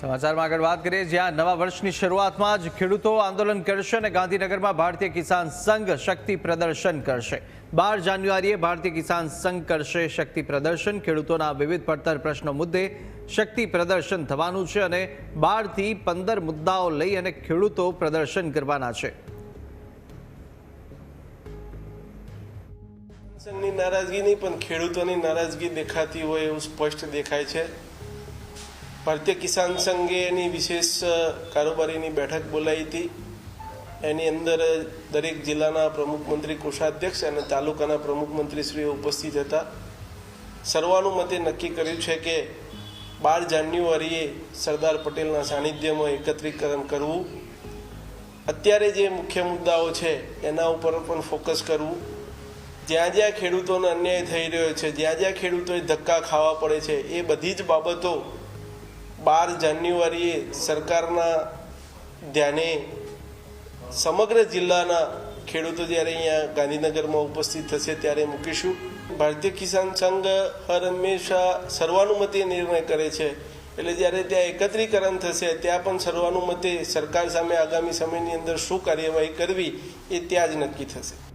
સમાચારમાં આગળ વાત કરીએ. જ્યાં નવા વર્ષની શરૂઆતમાં જ ખેડૂતો આંદોલન કરશે અને ગાંધીનગરમાં ભારતીય કિસાન સંઘ શક્તિ પ્રદર્શન કરશે. બાર જાન્યુઆરીએ ભારતીય કિસાન સંઘ કરશે શક્તિ પ્રદર્શન. ખેડૂતોના વિવિધ પડતર પ્રશ્નો મુદ્દે શક્તિ પ્રદર્શન થવાનું છે અને બારથી પંદર મુદ્દાઓ લઈ અને ખેડૂતો પ્રદર્શન કરવાના છે. નારાજગી નહીં, પણ ખેડૂતોની નારાજગી દેખાતી હોય એવું સ્પષ્ટ દેખાય છે. ભારતીય કિસાન સંઘે એની વિશેષ કારોબારીની બેઠક બોલાવી હતી. એની અંદર દરેક જિલ્લાના પ્રમુખ મંત્રી, કોષાધ્યક્ષ અને તાલુકાના પ્રમુખ મંત્રીશ્રીઓ ઉપસ્થિત હતા. સર્વાનુમતે નક્કી કર્યું છે કે બાર જાન્યુઆરીએ સરદાર પટેલના સાનિધ્યમાં એકત્રીકરણ કરવું. અત્યારે જે મુખ્ય મુદ્દાઓ છે, એના ઉપર પણ ફોકસ કરવું. જ્યાં જ્યાં ખેડૂતોનો અન્યાય થઈ રહ્યો છે, જ્યાં જ્યાં ખેડૂતોએ ધક્કા ખાવા પડે છે, એ બધી જ બાબતો બાર જાન્યુઆરીએ સરકારના ધ્યાને સમગ્ર જિલ્લાના ખેડૂતો જ્યારે અહીંયા ગાંધીનગરમાં ઉપસ્થિત થશે ત્યારે મૂકીશું. ભારતીય કિસાન સંઘ હર હંમેશા સર્વાનુમતે નિર્ણય કરે છે. એટલે જ્યારે ત્યાં એકત્રીકરણ થશે, ત્યાં પણ સર્વાનુમતે સરકાર સામે આગામી સમયની અંદર શું કાર્યવાહી કરવી એ ત્યાં જ નક્કી થશે.